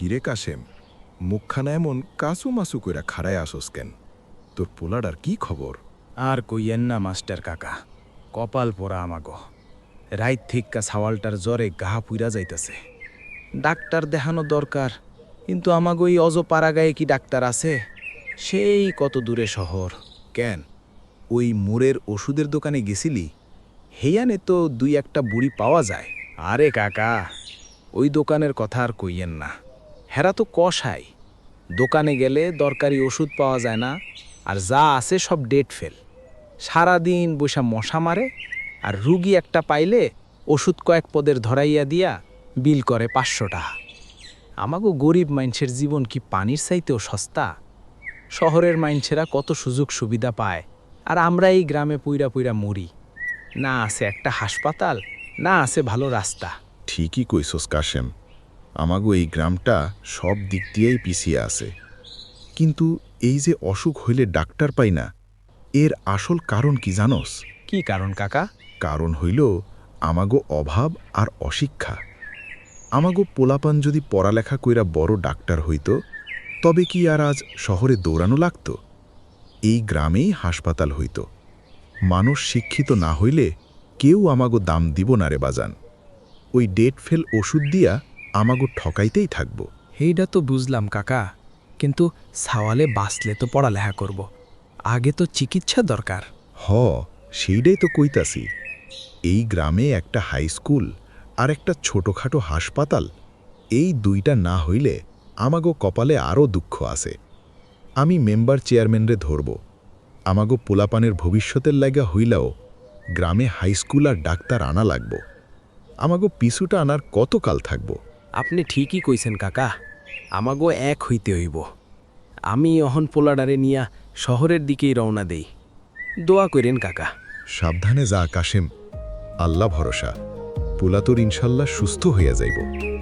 কাশেম? মুখখানা এমন কাসু মাসু কইরা খাড়ায় আসস কেন? তোর পোলাডার কি খবর? আর কইয়েন না মাস্টার কাকা। কপাল পোড়া আমাগো। রাইত থিক্কা ছাওয়ালটার জ্বরে গাহা পুইরা যাইতেছে। ডাক্তার দেখানো দরকার কিন্তু আমাগো এই অজ পাড়াগায়ে কি ডাক্তার আছে? সেই কত দূরে শহর। কেন? ওই মুরের ওষুধের দোকানে গেছিলি? হেয়ানে তো দুই একটা বুড়ি পাওয়া যায়। আরে কাকা ওই দোকানের কথা আর কইয়েন না। হেরা তো কষাই। দোকানে গেলে দরকারি ওষুধ পাওয়া যায় না, আর যা আছে সব ডেট ফেল। সারাদিন বৈশা মশা মারে, আর রুগী একটা পাইলে ওষুধ কয়েক পদের ধরাইয়া দিয়া বিল করে পাঁচশো টাকা। আমাগো গরিব মাইনছের জীবন কি পানির চাইতেও সস্তা? শহরের মাইনছেরা কত সুযোগ সুবিধা পায়, আর আমরা এই গ্রামে পুইরা পুইরা মরি। না আছে একটা হাসপাতাল, না আছে ভালো রাস্তা। ঠিকই কইসস কাশেম। আমাগো এই গ্রামটা সব দিক দিয়েই পিছিয়ে আছে। কিন্তু এই যে অসুখ হইলে ডাক্তার পাই না এর আসল কারণ কি জানোস? কি কারণ কাকা? কারণ হইল আমাগো অভাব আর অশিক্ষা। আমাগো পোলাপান যদি পড়ালেখা কইরা বড় ডাক্তার হইত তবে কি আর আজ শহরে দৌড়ানো লাগত? এই গ্রামেই হাসপাতাল হইত। মানুষ শিক্ষিত না হইলে কেউ আমাগো দাম দিব না রে বাজান। ওই ডেট ফেল ওষুধ দিয়া আমাগো ঠকাইতেই থাকব। এইটা তো বুঝলাম কাকা। কিন্তু সাওয়ালে বাঁচলে তো পড়ালেখা করব। আগে তো চিকিৎসা দরকার। হ সেইটাই তো কইতাছি। এই গ্রামে একটা হাই স্কুল আর একটা ছোটখাটো হাসপাতাল এই দুইটা না হইলে আমাগো কপালে আরও দুঃখ আছে। আমি মেম্বার চেয়ারম্যানরে ধরব। আমাগো পোলাপানের ভবিষ্যতের লাগা হইলেও গ্রামে হাই স্কুল আর ডাক্তার আনা লাগব। আমাগো পিছুটা আনার কত কাল থাকব? আপনি ঠিকই কইছেন, কাকা। আমাগো এক হইতে হইব। আমি অহন পোলাডারে নিয়া শহরের দিকেই রওনা দেই। দোয়া করেন কাকা। সাবধানে যা কাশেম আল্লাহ ভরসা। পোলা তোর ইনশাল্লাহ সুস্থ হইয়া যাইব।